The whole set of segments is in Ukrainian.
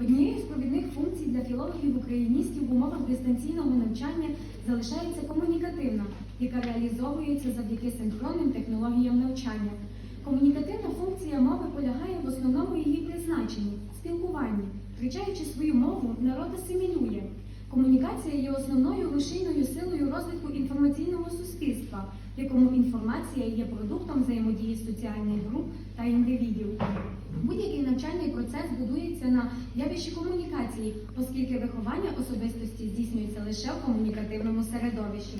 Однією з провідних функцій для філологів-україністів в умовах дистанційного навчання залишається комунікативна, яка реалізовується завдяки синхронним технологіям навчання. Комунікативна функція мови полягає в основному її призначенні спілкуванні. Втрачаючи свою мову, народ асимілює. Комунікація є основною рушійною силою розвитку інформаційного суспільства, якому інформація є продуктом взаємодії соціальних груп та індивідів. Будь-який навчальний процес будується на явищі комунікації, оскільки виховання особистості здійснюється лише в комунікативному середовищі.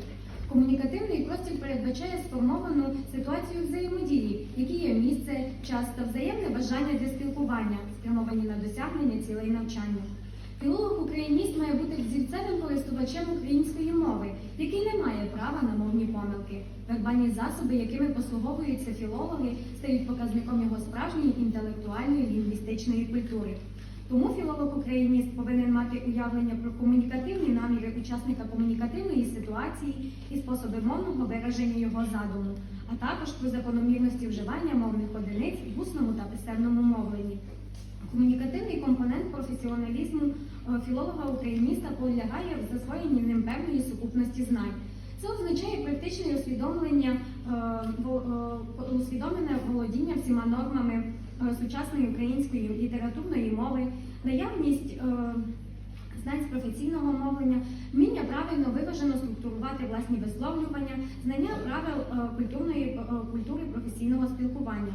Комунікативний простір передбачає сформовану ситуацію взаємодії, які є місце, час та взаємне бажання для спілкування, спрямовані на досягнення цілей навчання. Філолог-україніст має бути взірцевим користувачем української мови, який не має права на мовні помилки. Вербальні засоби, якими послуговуються філологи, стають показником його справжньої інтелектуальної лінгвістичної культури. Тому філолог-україніст повинен мати уявлення про комунікативні наміри учасника комунікативної ситуації і способи мовного вираження його задуму, а також про закономірності вживання мовних одиниць в усному та писемному мовленні. Комунікативний компонент професіоналізму е, філолога-україніста полягає в засвоєнні ним певної сукупності знань. Це означає практичне усвідомлення, е, е, усвідомлене володіння всіма нормами е, сучасної української літературної мови, наявність знань з професійного мовлення, вміння правильно виважено структурувати власні висловлювання, знання правил культурної культури професійного спілкування.